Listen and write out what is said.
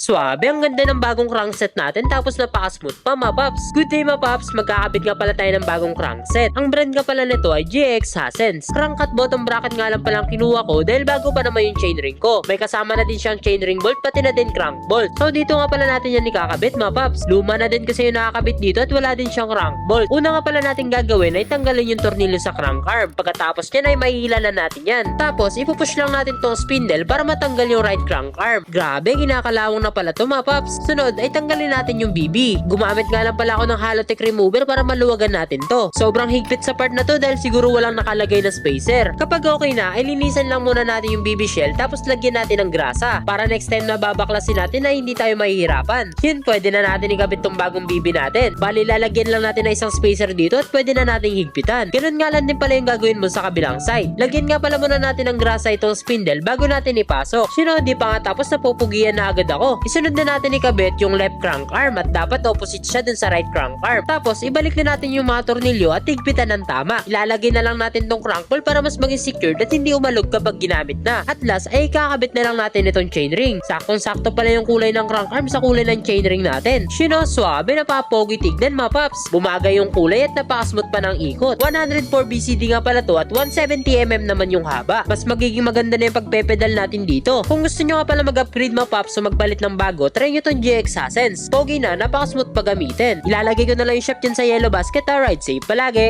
Swabe, ang ganda ng bagong crankset natin tapos napaka-smooth pa mga. Good day mga magkakabit nga pala tayo ng bagong crankset. Ang brand nga pala nito ay GX Hassens. Crank at bottom bracket nga lang palang kinuha ko dahil bago pa naman yung chainring ko. May kasama na din siyang chainring bolt pati na din crank bolt. So dito nga pala natin yan ikakabit mga. Luma na din kasi yung nakakabit dito at wala din siyang crank bolt. Una nga pala natin gagawin ay tanggalin yung tornilyo sa crank arm. Pagkatapos yan ay mahihila na natin yan. Tapos ipupush lang natin tong spindle para matanggal yung right crank arm. Grabe, ginakalawang na pala to mga paps. Sunod ay tanggalin natin yung BB. Gumamit nga lang pala ako ng Halotech remover para maluwagan natin to. Sobrang higpit sa part na to dahil siguro walang nakalagay na spacer. Kapag okay na, ay linisan lang muna natin yung BB shell tapos lagyan natin ng grasa para next time na babaklasin natin ay hindi tayo mahihirapan. Yun, pwede na natin ikabit tong bagong BB natin. Bali, lalagyan lang natin ng isang spacer dito at pwede na nating higpitan. Ganun nga lang din pala yung gagawin mo sa kabilang side. Lagyan nga pala muna natin ng grasa itong spindle bago natin ipasok. Sino, di pa nga tapos napupugian na agad ako. Isunod na natin ikabit yung left crank arm at dapat opposite siya dun sa right crank arm. Tapos, ibalik na natin yung mga tornilyo at higpitan ng tama. Ilalagay na lang natin tong crank ball para mas maging secured at hindi umalog kapag ginamit na. At last, ay kakabit na lang natin itong chainring. Saktong-sakto pala yung kulay ng crank arm sa kulay ng chainring natin. Sino, suabe na papogi tignan mga paps. Bumagay yung kulay at napakasmooth pa ng ikot. 104 BCD nga pala to at 170mm naman yung haba. Mas magiging maganda na yung pagpepedal natin dito. Kung gusto nyo nga pala mag-upgrade mga paps o magpalit ng bago, try nyo tong GX Hassens. Pogi na, napakasmooth pa. Ilalagay ko na lang yung shop dyan sa yellow basket ha, ride safe palagi.